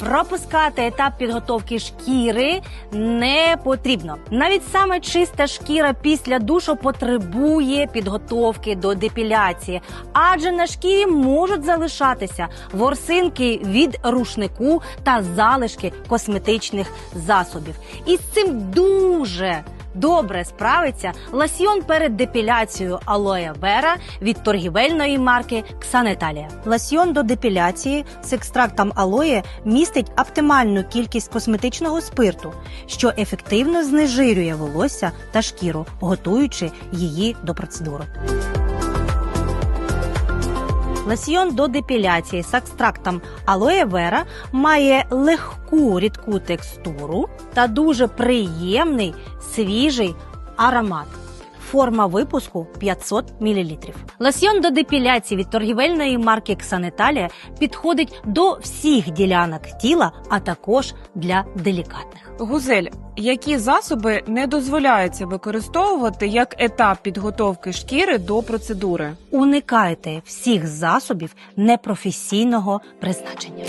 Пропускати етап підготовки шкіри не потрібно. Навіть саме чиста шкіра після душу потребує підготовки до депіляції, адже на шкірі можуть залишатися ворсинки від рушнику та залишки косметичних засобів. І з цим дуже добре справиться ласьйон перед депіляцією алоя вера від торгівельної марки Ксанеталія. Ласьйон до депіляції з екстрактом алоє містить оптимальну кількість косметичного спирту, що ефективно знежирює волосся та шкіру, готуючи її до процедури. Ласьйон до депіляції з екстрактом алоє вера має легку рідку текстуру та дуже приємний свіжий аромат. Форма випуску 500 мл. Лосьйон до депіляції від торгівельної марки Ксанеталія підходить до всіх ділянок тіла, а також для делікатних. Гузель, які засоби не дозволяється використовувати як етап підготовки шкіри до процедури? Уникайте всіх засобів непрофесійного призначення.